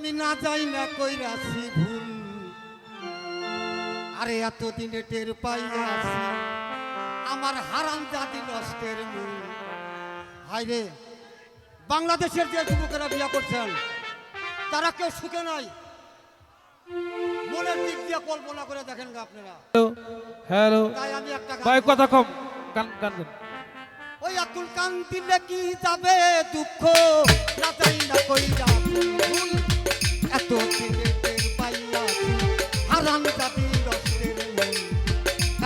আমি না যাই না কইরাছি ভুল। আরে এতদিনে টের পাইয়াছি আমার হারাম জাতি নষ্টের মূল। হাই রে বাংলাদেশের যে যুবকেরা বিয়া করছেন তারা কেউ সুখে নাই। মনের দিক দিয়ে কল্পনা করে দেখেন গা আপনারা। হ্যালো তাই আমি একটা ভাই কথা কম গান গান। ওই আকুল কান দিলে কি যাবে দুঃখ? না চাই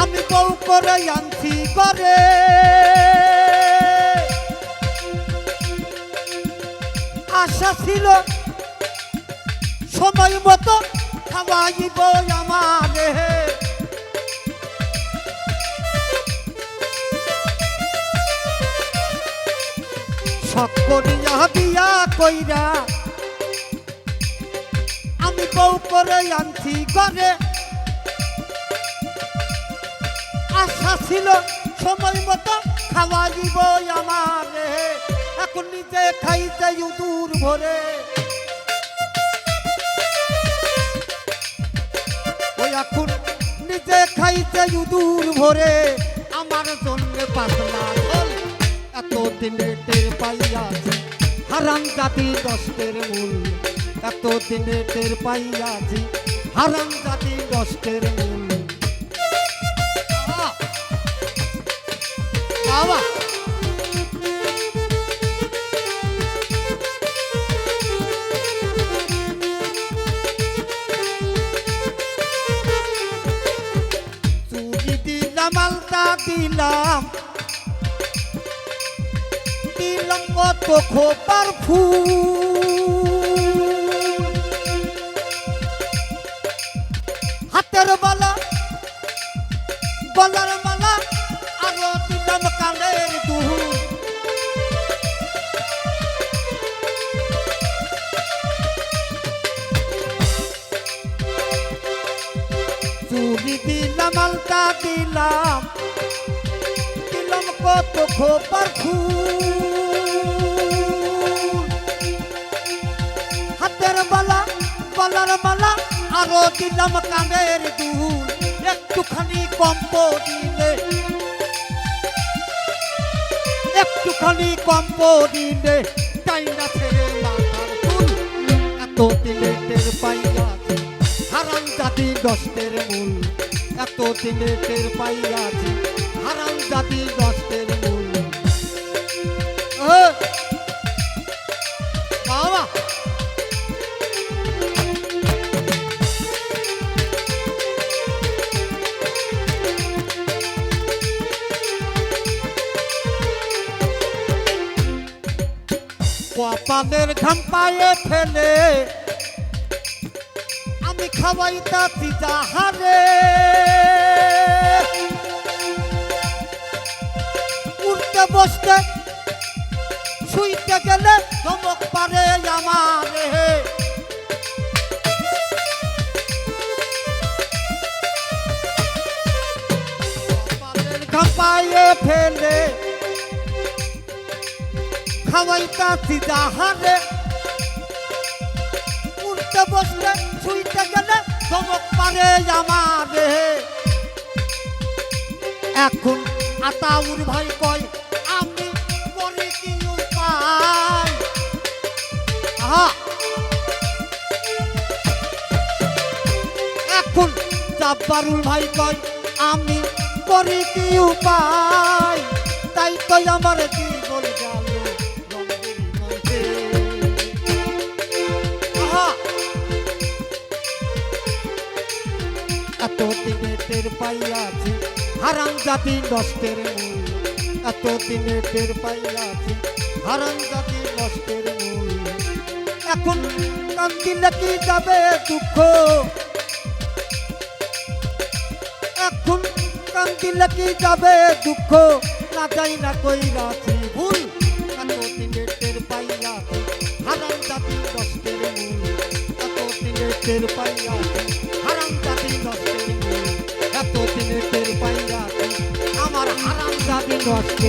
আমি বউ করে আনছি করে আশা ছিল সময় মতো খাওয়াইব আমারে। করিয়া বিয়া কইরা আমি বউ করে আনছি ঘরে। ছিল সময় মতো খাওয়া দিব আমারে এখন নিজে খাইতে দূর ভরে। ওই এখন নিজে খাইতে দূর ভরে। আমার জন্য পাতলা ঝোল এত দিনে টের পাইয়াছি। হারাম জাতি দশের মূল এত দিনে টের পাইয়াছি। হারাম জাতি দশের মূল। বাবা। চুরি দিলাম আলতা দিলাম। দিলাম কত খোপার হাতের বালা গলার চুরি দিলাম আলতা দিলাম। দিলাম কত খোপার ফুল হাতের বালা গলার মালা, আরও দিলাম কানের দুল। একটুখানি কম্প দিলে। একটুখানি কম্প দিলে তাই না ছেড়ে মাথার ফুল। এত দিলে টের হারাম জাতি দশের মূল, এত দিনে টের পাইয়াছি হারাম জাতি দশের মূল। বাবা! কপালের ঘাম পায়ে ফেলে খাওয়াইতাছি যাহারে। উঠতে বসতে শুইতে গেলে ধমক পারে আমারে। কপালের ফেলে খাওয়াইতাছি যাহারে। উঠতে বসলে শুইতে গেলে পারে আমারে এখন আতাউর ভাই কয়, আমি করি কি উপায় এখন জাব্বারুল ভাই কয়, আমি করি কি উপায়। এত দিনে টের পাইয়াছি হারাম জাতি নষ্টের মূল। এত দিনে টের পাইয়াছি হারাম জাতি নষ্টের মূল। এখন কান্দিলে কি যাবে দুঃখ? এখন কান্দিলে কি যাবে দুঃখ? না যাই না কইরাছি ভুল। এত দিনে টের পাইয়াছি হারাম জাতি নষ্টের মূল। এত দিনে টের পাইয়াছি পাইয়াছি